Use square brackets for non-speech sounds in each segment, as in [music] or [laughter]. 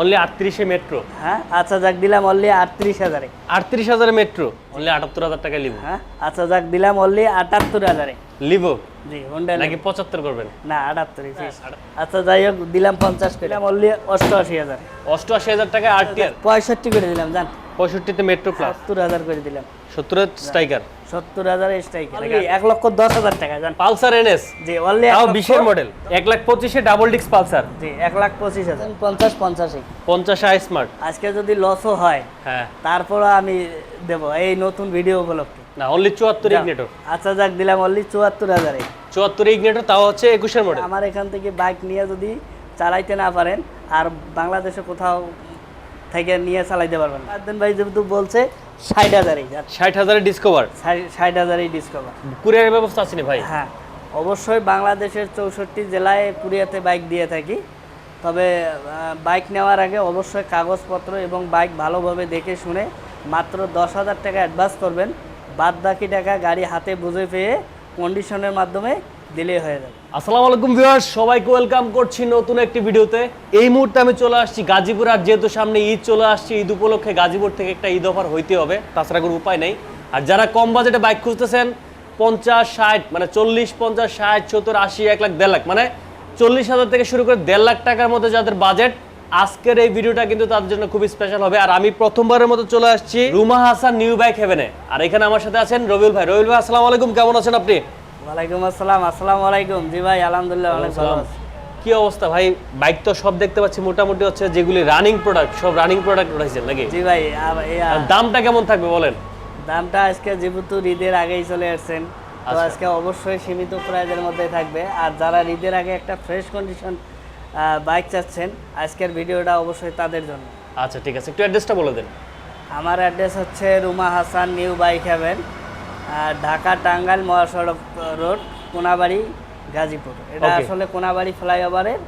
Only আটত্রিশে metro হ্যাঁ? আচ্ছা যাক দিলাম অনলি আটত্রিশ হাজারে। আটত্রিশ হাজারে মেট্রো অনলি আটাত্তর হাজার টাকা লিবো। হ্যাঁ? আচ্ছা যাক দিলাম অনলি আটাত্তর হাজারে। লিবো? জি হোন্ডা নাকি পঁচাত্তর করবেন? না আটাত্তর আচ্ছা যাই হোক দিলাম পঞ্চাশ করে। দিলাম অনলি অষ্টআশি হাজার। অষ্টআশি হাজার টাকা আট পঁয়ষট্টি করে দিলাম জান। পঁয়ষট্টিতে মেট্রো প্লাস সত্তর হাজার করে দিলাম। সত্তরের স্ট্রাইকার সত্তর হাজার স্ট্রাইক এক লক্ষ দশ হাজার টাকা জান। পালসার এনএস জি অনলি তাও বিশের মডেল এক লাখ পঁচিশে ডাবল ডিক্স পালসার জি এক লাখ পঁচিশ হাজার। পঞ্চাশ পঞ্চাশে। পঞ্চাশ আই স্মার্ট আজকে যদি লসও হয় হ্যাঁ। তারপরও আমি দেব এই নতুন ভিডিও উপলক্ষে। না অনলি চুয়াত্তর ইগনেটর আচ্ছা যাক দিলাম অনলি চুয়াত্তর হাজারে। চুয়াত্তর ইগনেটর তাও হচ্ছে একুশের মডেল আমার এখান থেকে বাইক নিয়ে যদি চালাইতে না পারেন আর বাংলাদেশে কোথাও থেকে নিয়ে চালাইতে পারবেন আদিন ভাই যেহেতু বলছে ষাট হাজারই ষাট হাজারের ডিসকভার ষাট হাজারই ডিসকভার কুরিয়ারের ব্যবস্থা আছে ভাই? হ্যাঁ অবশ্যই বাংলাদেশের চৌষট্টি জেলায় কুরিয়াতে বাইক দিয়ে থাকি। তবে বাইক নেওয়ার আগে অবশ্যই কাগজপত্র এবং বাইক ভালোভাবে দেখে শুনে মাত্র দশ হাজার টাকা অ্যাডভান্স করবেন। বাদ বাকি টাকা গাড়ি হাতে বুঝে পেয়ে কন্ডিশনের মাধ্যমে দিলেই হয়ে যাবে। আসসালামু আলাইকুম ভিউয়ার্স, সবাইকে ওয়েলকাম করছি নতুন একটি ভিডিওতে। এই মুহূর্তে আমি চলে আসছি গাজীপুর, আর যেহেতু সামনে ঈদ চলে আসছে, ঈদ উপলক্ষে গাজীপুর থেকে একটা ঈদ অফার হইতে হবে, তাছাড়া কোনো উপায় নেই। আর যারা কম বাজেটে বাইক খুঁজতেছেন, পঞ্চাশ, ষাট মানে চল্লিশ, পঞ্চাশ, ষাট, সত্তর, আশি, এক লাখ, দেড় লাখ মানে চল্লিশ হাজার থেকে শুরু করে দেড় লাখ টাকার মধ্যে যাদের বাজেট, আজকের এই ভিডিওটা কিন্তু তাদের জন্য খুবই স্পেশাল হবে। আর আমি প্রথমবারের মতো চলে আসছি রুমা হাসান নিউ বাইক হেভেনে। আর এখানে আমার সাথে আছেন রবিউল ভাই। রবিউল ভাই, আসসালামু আলাইকুম, কেমন আছেন আপনি? ওয়ালাইকুম আসসালাম আসসালামু আলাইকুম। জি ভাই আলহামদুলিল্লাহ অনেক ভালো আছি। কি অবস্থা ভাই? বাইক তো সব দেখতে পাচ্ছি মোটামুটি হচ্ছে যেগুলি রানিং প্রোডাক্ট সব রানিং প্রোডাক্ট উঠাইছেন নাকি? জি ভাই দামটা কেমন থাকবে বলেন? দামটা আজকে যেহেতু ঈদের আগেই চলে আসছেন তো আচ্ছা। আজকে অবশ্যই সীমিত প্রাইজের মধ্যে থাকবে। আর যারা ঈদের আগে একটা ফ্রেশ কন্ডিশন বাইক চাচ্ছেন আজকের ভিডিওটা অবশ্যই তাদের জন্য। আচ্ছা ঠিক আছে। একটু অ্যাড্রেসটা বলে দেন। আমার অ্যাড্রেস হচ্ছে Ruma Hasan new bike haven Dhaka Tangail মহাসড়ক রোড কোনাবাড়ি গাজীপুর। এটা আসলে কোনাবাড়ি ফ্লাইওভারের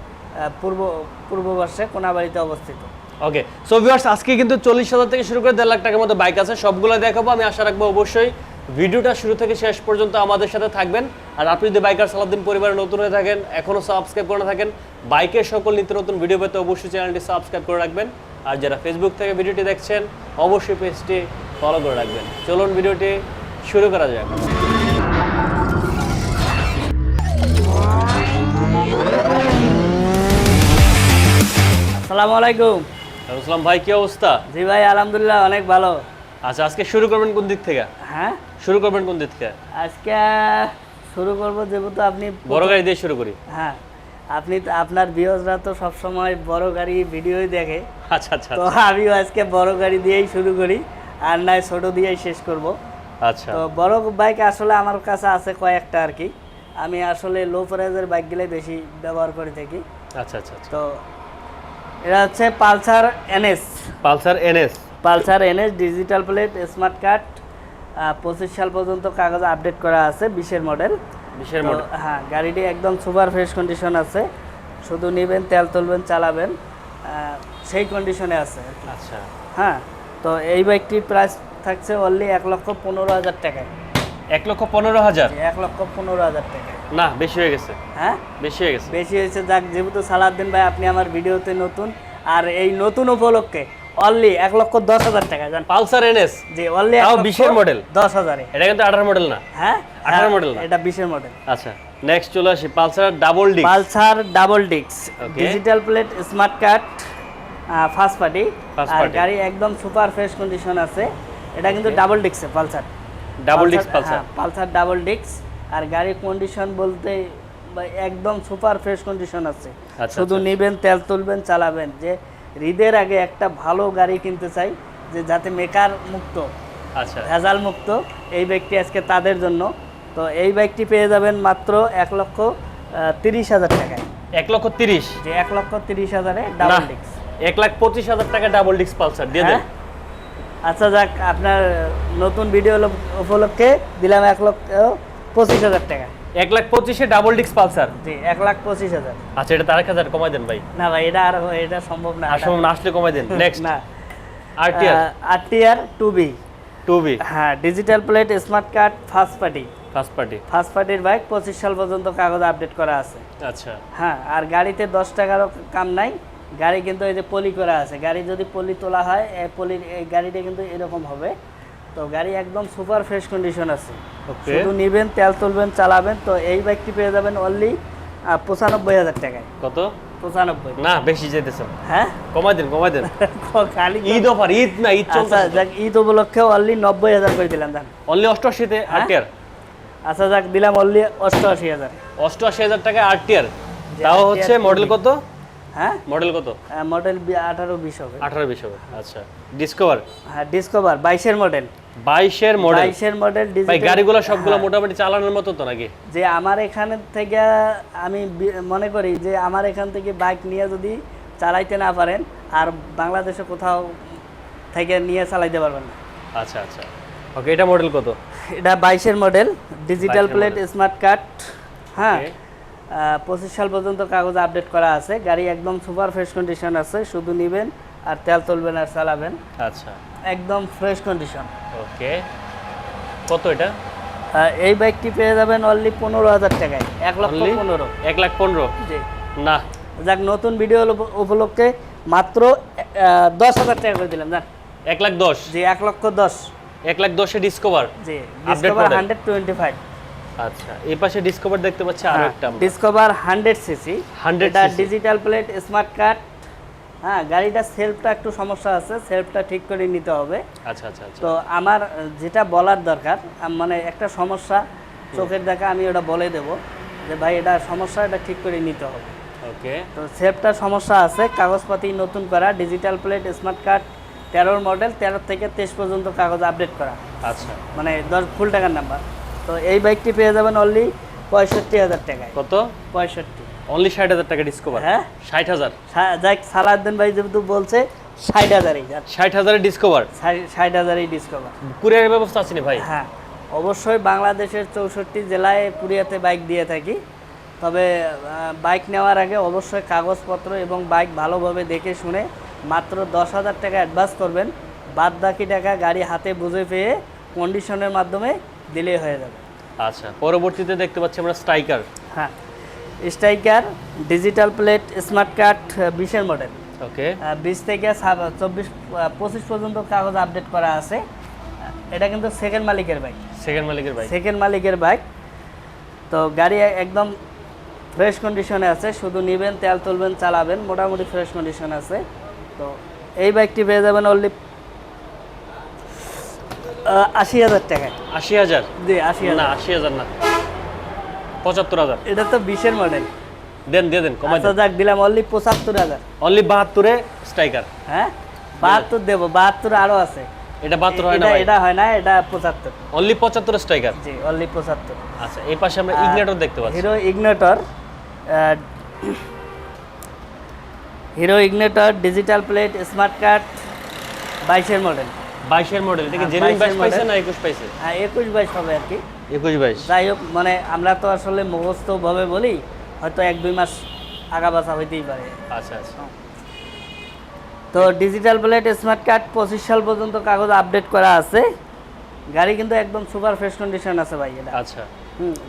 পূর্ব পূর্ব কোনাবাড়িতে অবস্থিত। ওকে সো ভিউয়ার্স আজকে কিন্তু চল্লিশ হাজার থেকে শুরু করে দেড় লাখ টাকার মতো বাইক আছে। সবগুলো দেখাবো। আমি আশা রাখব অবশ্যই ভিডিওটা শুরু থেকে শেষ পর্যন্ত আমাদের সাথে থাকবেন। আর আপনি যদি বাইকার সালাদিন পরিবারে নতুন হয়ে থাকেন এখনও সাবস্ক্রাইব করে থাকেন বাইকের সকল নিত্য নতুন ভিডিও পেতে অবশ্যই চ্যানেলটি সাবস্ক্রাইব করে রাখবেন। আর যারা ফেসবুক থেকে ভিডিওটি দেখছেন অবশ্যই পেজটি ফলো করে রাখবেন। চলুন ভিডিওটি শুরু করা যাক। আসসালামু আলাইকুম আসসালাম ভাই কি অবস্থা? জি ভাই আলহামদুলিল্লাহ অনেক ভালো। আচ্ছা আজকে শুরু করবেন কোন দিক থেকে? হ্যাঁ? শুরু করবেন কোন দিক থেকে? আজকে শুরু করব যেহেতু আপনি বড় গাড়ি দিয়ে শুরু করি। হ্যাঁ আপনি আপনার ভিউজরা তো সবসময় বড় গাড়ি ভিডিওই দেখে। আচ্ছা আচ্ছা তো আমিও আজকে বড় গাড়ি দিয়েই শুরু করি আর নয় ছোট দিয়েই শেষ করব। আচ্ছা। তো বড় বাইক আসলে আমার কাছে আছে কয়েকটা আর কি। আমি আসলে লো প্রাইজের বাইকগুলোই বেশি ব্যবহার করে থাকি। আচ্ছা আচ্ছা আচ্ছা। তো এটা হচ্ছে Pulsar NS. Pulsar NS? Pulsar NS digital plate smart card পঁচিশ সাল পর্যন্ত কাগজ আপডেট করা আছে বিশের মডেল বিশের মডেল হ্যাঁ গাড়িটি একদম সুপার ফ্রেশ কন্ডিশন আছে। শুধু নেবেন তেল তুলবেন চালাবেন সেই কন্ডিশনে আছে আচ্ছা। হ্যাঁ। তো এই বাইকটির প্রাইস থাকছে অনলি এক লক্ষ পনেরো হাজার টাকায়। এক লক্ষ পনেরো হাজার? এক লক্ষ পনেরো হাজার টাকায়। না বেশি হয়ে গেছে। হ্যাঁ? বেশি হয়ে গেছে। বেশি হয়েছে যাক যেহেতু সালাদ্দিন ভাই আপনি আমার ভিডিওতে নতুন আর এই নতুন উপলক্ষে অনলি এক লক্ষ দশ হাজার টাকা জান পালসার এনএস? জি অনলি তাও 20 এর model? দশ হাজারে। এটা কিন্তু আঠারো মডেল না। হ্যাঁ? 18 হ্যাঁ, model না? এটা বিশের মডেল আচ্ছা নেক্সট চলে আসি Pulsar double D Pulsar double ডিক্স digital plate smart card first party আর গাড়ি একদম সুপার ফ্রেশ কন্ডিশন আছে। এটা কিন্তু double ডিক্সে Pulsar. Double disc Pulsar Pulsar. Double ডিক্স আর গাড়ির কন্ডিশন বলতে একদম সুপার ফ্রেশ কন্ডিশন আছে। আচ্ছা, শুধু আচ্ছা। নেবেন তেল তুলবেন চালাবেন। যে ঈদের আগে একটা ভালো গাড়ি কিনতে চাই যে যাতে মেকার মুক্ত আচ্ছা। ভেজাল মুক্ত এই বাইকটি আজকে তাদের জন্য। তো এই বাইকটি পেয়ে যাবেন মাত্র এক লক্ষ তিরিশ হাজার টাকায়। এক লক্ষ তিরিশ? যে এক লক্ষ তিরিশ হাজারে ডাবল ডিক্স এক লাখ পঁচিশ হাজার টাকা ডাবল ডিস্ক পালসার দিয়ে দেন। হ্যাঁ? আচ্ছা যাক আপনার নতুন ভিডিও উপলক্ষে দিলাম এক লক্ষ পঁচিশ হাজার টাকা। এক লাখ পঁচিশে ডাবল ডিস্ক পালসার জি এক লাখ পঁচিশ হাজার। আচ্ছা এটা তার এক হাজার কমাই দেন ভাই। না ভাই এটা আর এটা সম্ভব না। আসলে না আসলে কমাই দেন। [laughs] নেক্সট না। আর T R R T R two B two B হ্যাঁ digital plate smart card first party first party first পার্টির বাইক পঁচিশ সাল পর্যন্ত কাগজ আপডেট করা আছে। আচ্ছা। হ্যাঁ আর গাড়িতে দশ টাকারও কাম নাই। গাড়ি কিন্তু এই যে পলি করা আছে গাড়ি যদি পলি তোলা হয় এই পলির এই গাড়িটা কিন্তু এরকম হবে। তো গাড়ি একদম সুপার ফ্রেশ কন্ডিশন আছে। শুধু নিবেন তেল তুলবেন চালাবেন তো এই বাইকটি পেয়ে যাবেন অনলি পঁচানব্বই হাজার টাকায়। কত? পঁচানব্বই। না বেশি যেতেছেন হ্যাঁ? কমাই দেন কমাই দেন। [laughs] খালি ঈদ অফার ঈদ না ঈদ আচ্ছা চলছে যাক ঈদ উপলক্ষে অনলি নব্বই হাজার করে দিলাম দেন অনলি অষ্টআশিতে হ্যাঁ? আচ্ছা যাক দিলাম অনলি অষ্টআশি হাজার। অষ্টআশি হাজার টাকা তাও হচ্ছে মডেল কত? হ্যাঁ? মডেল কত? মডেল আঠারো বিশ হবে। আঠারো বিশ হবে। আচ্ছা। ডিসকভার হ্যাঁ ডিসকভার বাইশের মডেল। বাইশের মডেল? বাইশের মডেল ভাই গাড়িগুলো সবগুলো মোটামুটি চালানোর মতো তো নাকি? যে আমার এখান থেকে আমি মনে করি যে আমার এখান থেকে বাইক নিয়ে যদি চালাইতে না পারেন আর বাংলাদেশে কোথাও থেকে নিয়ে চালাইতে পারবেন না। আচ্ছা আচ্ছা। ওকে এটা মডেল কত? এটা বাইশের model digital plate smart card হ্যাঁ। পঁচিশ সাল পর্যন্ত কাগজ আপডেট করা আছে। গাড়ি একদম সুপার ফ্রেশ কন্ডিশন আছে শুধু নেবেন আর তেল তুলবেন আর চালাবেন। আচ্ছা। একদম ফ্রেশ কন্ডিশন। ওকে। কত এটা? এই বাইকটি পেয়ে যাবেন অনলি পনেরো হাজার টাকায়। এক লক্ষ পনেরো। এক লাখ পনেরো? জি। না। যাক নতুন ভিডিও উপলক্ষে মাত্র দশ হাজার টাকা করে দিলাম জান এক লাখ দশ? জি এক লক্ষ দশ। এক লাখ দশে ডিসকভার জি ডিসকভার হান্ড্রেড টোয়েন্টি ফাইভ আচ্ছা এই পাশে ডিসকভার দেখতে পাচ্ছি আরও একটা। ডিসকভার হান্ড্রেড সিসি 100 এটা ডিজিটাল প্লেট স্মার্ট কার্ড হ্যাঁ গাড়িটা সেলফটা একটু সমস্যা আছে সেলফটা ঠিক করে নিতে হবে। আচ্ছা আচ্ছা আচ্ছা। তো আমার যেটা বলার দরকার মানে একটা সমস্যা চোখের দেখা আমি ওটা বলে দেব যে ভাই এটা সমস্যা এটা ঠিক করে নিতে হবে। ওকে। তো সেফটার সমস্যা আছে কাগজপাতি নতুন করা ডিজিটাল প্লেট স্মার্ট কার্ড তেরোর মডেল তেরো থেকে তেইশ পর্যন্ত কাগজ আপডেট করা। আচ্ছা। মানে দশ ফুল টাকার নাম্বার তো এই বাইকটি পেয়ে যাবেন অনলি পঁয়ষট্টি হাজার টাকায়। কত? পঁয়ষট্টি। অনলি ষাট হাজার টাকা ডিসকভার হ্যাঁ। ষাট হাজার? যাক সালাউদ্দিন ভাই যেহেতু বলছে ষাট হাজারই ষাট হাজারের ডিসকভার ষাট হাজারই ডিসকভার কুরিয়ারের ব্যবস্থা আছে ভাই? হ্যাঁ। অবশ্যই বাংলাদেশের চৌষট্টি জেলায় পুরিয়াতে বাইক দিয়ে থাকি। তবে বাইক নেওয়ার আগে অবশ্যই কাগজপত্র এবং বাইক ভালোভাবে দেখে শুনে মাত্র দশ হাজার টাকা অ্যাডভান্স করবেন। বাদ বাকি টাকা গাড়ি হাতে বুঝে পেয়ে কন্ডিশনের মাধ্যমে দিলেই হয়ে যাবে। আচ্ছা পরবর্তীতে দেখতে পাচ্ছি আমরা স্ট্রাইকার। হ্যাঁ striker digital plate smart card বিশের মডেল। ওকে। বিশ থেকে চব্বিশ পঁচিশ পর্যন্ত কাগজ আপডেট করা আছে। এটা কিন্তু সেকেন্ড মালিকের বাইক সেকেন্ড মালিকের বাইক সেকেন্ড মালিকের বাইক তো গাড়ি একদম ফ্রেশ কন্ডিশনে আছে শুধু নেবেন তেল তুলবেন চালাবেন মোটামুটি ফ্রেশ কন্ডিশন আছে। তো এই বাইকটি পেয়ে যাবেন অনলি আশি হাজার টাকায়। আশি হাজার? জি আশি না আশি হাজার না। পঁচাত্তর হাজার। এটা তো বিশের মডেল দেন দিয়ে দেন কমাই আচ্ছা দেন। যাক দিলাম অনলি পঁচাত্তর হাজার। অনলি বাহাত্তরে স্ট্রাইকার হ্যাঁ? বাহাত্তর দেবো বাহাত্তর আরও আছে। এটা বাহাত্তর হয় না এটা হয় না এটা পঁচাত্তর। অনলি পঁচাত্তর স্ট্রাইকার জি অনলি পঁচাত্তর। আচ্ছা এই পাশে আমরা ইগনেটর দেখতে পাচ্ছি। Hero Ignitor Hero Ignitor digital plate smart card বাইশের মডেল বাইশের মডেল এটা কি হ্যাঁ, জেনুইন বাইশ পাইছে না একুশ পাইছে? হ্যাঁ একুশ বাইশ হবে আর কি। একুশ বাইশ। যাই হোক মানে আমরা তো আসলে মুখস্থভাবে বলি হয়তো এক দুই মাস আগা বাছা হইতেই পারে। আচ্ছা আচ্ছা। তো ডিজিটাল প্লেট স্মার্ট কার্ড পঁচিশ সাল পর্যন্ত কাগজ আপডেট করা আছে। গাড়ি কিন্তু একদম সুপার ফ্রেশ কন্ডিশন আছে ভাই এটা। আচ্ছা।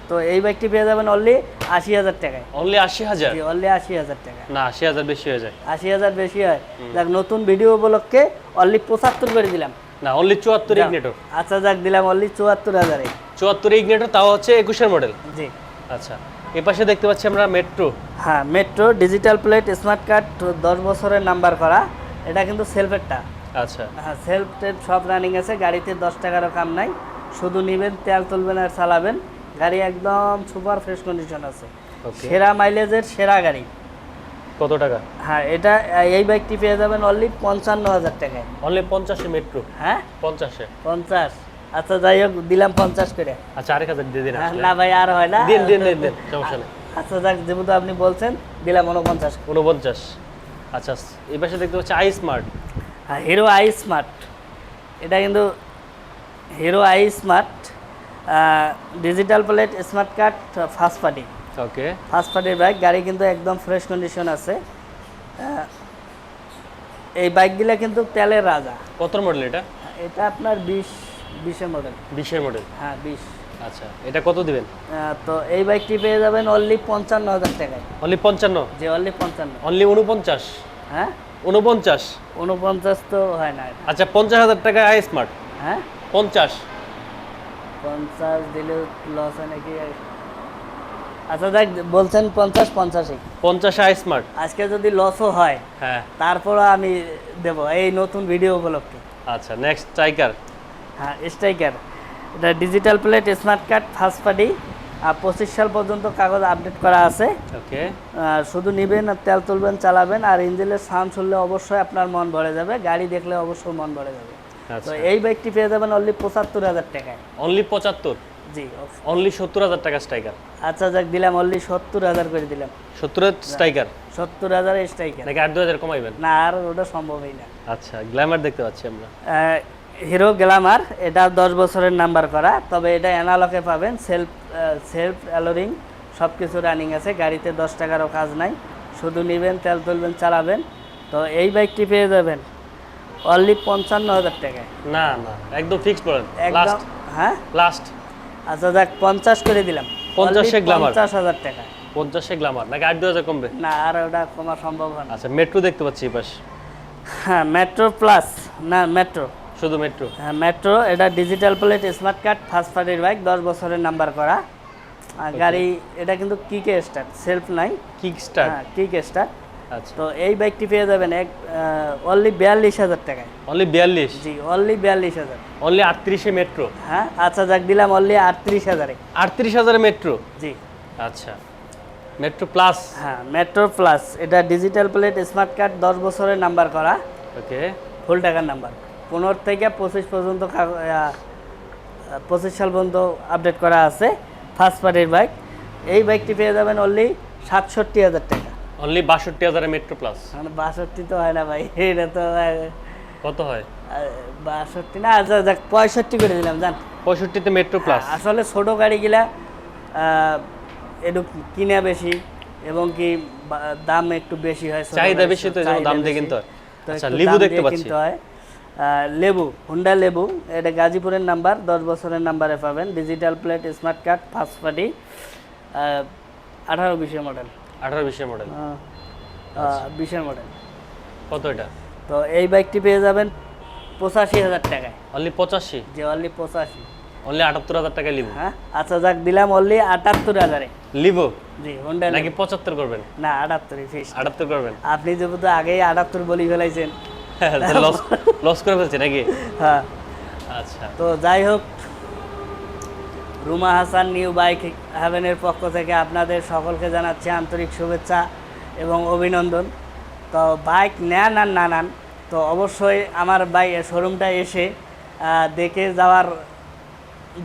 তো এই বাইকটি পেয়ে যাবেন অনলি আশি হাজার টাকায়। অনলি আশি হাজার? অনলি আশি হাজার টাকা না আশি হাজার বেশি হয়ে যায়। আশি হাজার বেশি হয়। যাক নতুন ভিডিও উপলক্ষে অনলি পঁচাত্তর করে দিলাম। না অনলি চুয়াত্তর ইগনেটর। আচ্ছা যাক দিলাম অনলি চুয়াত্তর হাজারে। চুয়াত্তর ইগনেটর তাও হচ্ছে একুশের মডেল? জি। আচ্ছা এ পাশে দেখতে পাচ্ছি আমরা মেট্রো হ্যাঁ Metro digital plate smart card দশ বছরের নাম্বার করা। এটা কিন্তু সেলফেরটা আচ্ছা। হ্যাঁ সেলফ টেপ সব রানিং আছে গাড়িতে দশ টাকারও কাম নাই। শুধু নিবেন তেল তুলবেন আর চালাবেন। গাড়ি একদম সুপার ফ্রেশ কন্ডিশন আছে। সেরা মাইলেজের সেরা গাড়ি। কত টাকা? হ্যাঁ এটা এই বাইকটি পেয়ে যাবেন অনলি পঞ্চান্ন হাজার টাকায়। অনলি পঞ্চাশে মেট্রো হ্যাঁ? পঞ্চাশে? পঞ্চাশ। আচ্ছা যাই হোক দিলাম পঞ্চাশ করে। আচ্ছা আরেক হাজার দিয়ে দিন হ্যাঁ। না ভাই আর হয় না। দিন দিন দিন দিন সমস্যা নেই। আচ্ছা যাক যেহেতু আপনি বলছেন দিলাম উনপঞ্চাশ উনপঞ্চাশ আচ্ছা এই পাশে দেখতে পাচ্ছি আই স্মার্ট হ্যাঁ হিরো আই স্মার্ট এটা কিন্তু Hero iSmart digital plate smart card first party okay. First পার্টির বাইক গাড়ি কিন্তু একদম ফ্রেশ কন্ডিশন আছে। এই বাইকগুলো কিন্তু তেলের রাজা। কত মডেল এটা? এটা আপনার বিশ বিশের মডেল বিশের মডেল হ্যাঁ বিশ। আচ্ছা এটা কত দিবেন? তো এই বাইকটি পেয়ে যাবেন অনলি পঞ্চান্ন হাজার টাকায়। অনলি পঞ্চান্ন? যে অনলি পঞ্চান্ন। অনলি উনপঞ্চাশ হ্যাঁ? উনপঞ্চাশ উনপঞ্চাশ তো হয় না আচ্ছা পঞ্চাশ হাজার টাকা আই স্মার্ট হ্যাঁ? পঞ্চাশ? পঞ্চাশ দিলেও লস হয় নাকি? আচ্ছা দেখ বলছেন পঞ্চাশ পঞ্চাশই। পঞ্চাশ আই স্মার্ট আজকে যদি লসও হয় হ্যাঁ। তারপরও আমি দেব এই নতুন ভিডিও উপলক্ষে। আচ্ছা নেক্সট স্ট্রাইকার হ্যাঁ স্ট্রাইকার এটা digital plate smart card first party আর পঁচিশ সাল পর্যন্ত কাগজ আপডেট করা আছে। ওকে শুধু নেবেন আর তেল তুলবেন চালাবেন আর ইঞ্জিনের সাউন্ড শুনলে অবশ্যই আপনার মন ভরে যাবে গাড়ি দেখলে অবশ্যই মন ভরে যাবে। তো আচ্ছা এই বাইকটি পেয়ে যাবেন অনলি পঁচাত্তর হাজার টাকায়। অনলি পঁচাত্তর? জি অনলি সত্তর হাজার টাকা স্ট্রাইকার আচ্ছা যাক দিলাম অনলি সত্তর হাজার করে দিলাম। সত্তর স্ট্রাইকার সত্তর হাজার স্ট্রাইকার নাকি আট দু হাজার কমাইবেন? না আর ওটা সম্ভবই না। আচ্ছা গ্ল্যামার দেখতে পাচ্ছি আমরা। হিরো গ্ল্যামার এটা দশ বছরের নাম্বার করা তবে এটা অ্যানালকে পাবেন সেলফ সেলফ অ্যালোরিং সব কিছু রানিং আছে গাড়িতে দশ টাকারও কাজ নাই শুধু নেবেন তেল তুলবেন চালাবেন তো এই বাইকটি পেয়ে যাবেন অনলি পঞ্চান্ন হাজার টাকায়। না না একদম ফিক্স বলেন একদম হ্যাঁ? লাস্ট আচ্ছা দেখ পঞ্চাশ করে দিলাম। পঞ্চাশে Glamour। পঞ্চাশ হাজার টাকা। পঞ্চাশে গ্ল্যামার নাকি আট দু হাজার কমবে? না আর ওটা কমা সম্ভব হয় না। আচ্ছা মেট্রো দেখতে পাচ্ছি পাশ। হ্যাঁ মেট্রো প্লাস না মেট্রো শুধু মেট্রো হ্যাঁ মেট্রো এটা digital plate smart card first পার্টির বাইক দশ বছরের নাম্বার করা। আর গাড়ি এটা কিন্তু কিকে স্টার্ট সেলফ নাই। কিক স্টার্ট হ্যাঁ কিক স্টার্ট তো এই বাইকটি পেয়ে যাবেন এক অনলি বিয়াল্লিশ হাজার টাকায়। অনলি বিয়াল্লিশ? জি অনলি বিয়াল্লিশ হাজার। অনলি আটত্রিশে মেট্রো হ্যাঁ আচ্ছা যাক দিলাম অনলি আটত্রিশ হাজারে। আটত্রিশ হাজারে মেট্রো জি। আচ্ছা। মেট্রো প্লাস হ্যাঁ মেট্রো প্লাস এটা ডিজিটাল প্লেট স্মার্ট কার্ড দশ বছরের নাম্বার করা। ওকে ফুল টাকার নাম্বার পনেরো থেকে পঁচিশ পর্যন্ত পঁচিশ সাল পর্যন্ত আপডেট করা আছে। ফার্স্ট পার্টির বাইক এই বাইকটি পেয়ে যাবেন অনলি সাতষট্টি হাজার টাকা। অনলি বাষট্টি হাজারে মেট্রো প্লাস মানে বাষট্টি তো হয় না ভাই এটা তো কত হয়? বাষট্টি না আচ্ছা যাক পঁয়ষট্টি করে দিলাম জান। পঁয়ষট্টিতে মেট্রো প্লাস আসলে ছোট গাড়িগুলা একটু কিনা বেশি এবং কি দাম একটু বেশি হয় চাহিদা বেশি তো, দাম দিয়ে কিনতে হয়। আচ্ছা, লেবু দেখতে পাচ্ছি। কিনতে হয়। লেবু হুন্ডা লেবু এটা গাজীপুরের নাম্বার দশ বছরের নাম্বারে পাবেন। Digital plate smart card first party আঠারো বিশের মডেল আঠারো বিশের মডেল আচ্ছা। বিশের মডেল কত এটা? তো এই বাইকটি পেয়ে যাবেন পঁচাশি হাজার টাকায়। অনলি পঁচাশি? যে অনলি পঁচাশি। অনলি আটাত্তর হাজার লিবো হ্যাঁ আচ্ছা যাক দিলাম অনলি আটাত্তর হাজারে। লিবো জি হুন্ডা নাকি পঁচাত্তর করবেন? না আটাত্তরই ফিক্স আটাত্তর করবেন? আপনি যেহেতু আগেই আটাত্তর বলি ফেলাইছেন। লস লস করে ফেলছে নাকি? হ্যাঁ। আচ্ছা। তো যাই হোক রুমা হাসান নিউ বাইক হ্যাভেনের পক্ষ থেকে আপনাদের সকলকে জানাচ্ছি আন্তরিক শুভেচ্ছা এবং অভিনন্দন। তো বাইক নেন আর না নেন তো অবশ্যই আমার বাইক শোরুমটা এসে দেখে যাওয়ার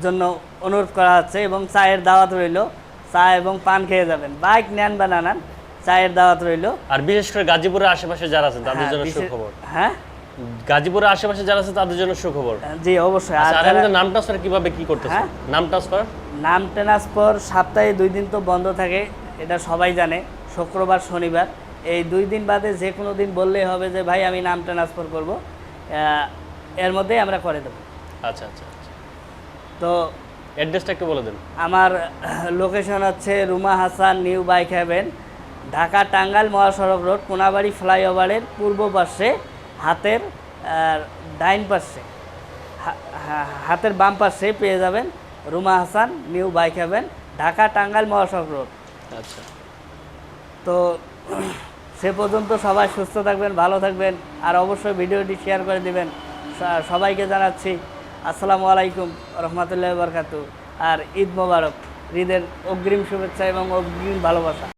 জন্য অনুরোধ করা হচ্ছে এবং চায়ের দাওয়াত রইল। চা এবং পান খেয়ে যাবেন। বাইক নেন বা না নেন চায়ের দাওয়াত রইল। আর বিশেষ করে গাজীপুরের আশেপাশে যারা আছে তাদের জন্য সুখবর হ্যাঁ? গাজীপুরের আশেপাশে যারা আছে তাদের জন্য সুখবর। জি অবশ্যই। আর আচ্ছা আর আমাদের নাম ট্রান্সফার কীভাবে কি করতেছে? হ্যাঁ? নাম ট্রান্সফার নাম ট্রান্সফার সপ্তাহে দুই দিন তো বন্ধ থাকে এটা সবাই জানে শুক্রবার শনিবার। এই দুই দিন বাদে যে কোনো দিন বললেই হবে যে ভাই আমি নাম ট্রান্সফার করব। এর মধ্যেই আমরা করে দেবো। আচ্ছা আচ্ছা আচ্ছা। তো অ্যাড্রেসটা একটু বলে দেন। আমার লোকেশন হচ্ছে Ruma Hasan new bike haven Dhaka Tangail মহাসড়ক রোড কোনাবাড়ি ফ্লাইওভারের পূর্ব পাশে। হাতের ডাইন পাশে হাতের বাম পাশে পেয়ে যাবেন Ruma Hasan new bike haven Dhaka Tangail মহাসড়ক রোড। আচ্ছা। তো সে পর্যন্ত সবাই সুস্থ থাকবেন ভালো থাকবেন আর অবশ্যই ভিডিওটি শেয়ার করে দিবেন। সবাইকে জানাচ্ছি আসসালামু আলাইকুম রহমতুল্লাহ বরকাতু আর ঈদ মোবারক ঈদের অগ্রিম শুভেচ্ছা এবং অগ্রিম ভালোবাসা।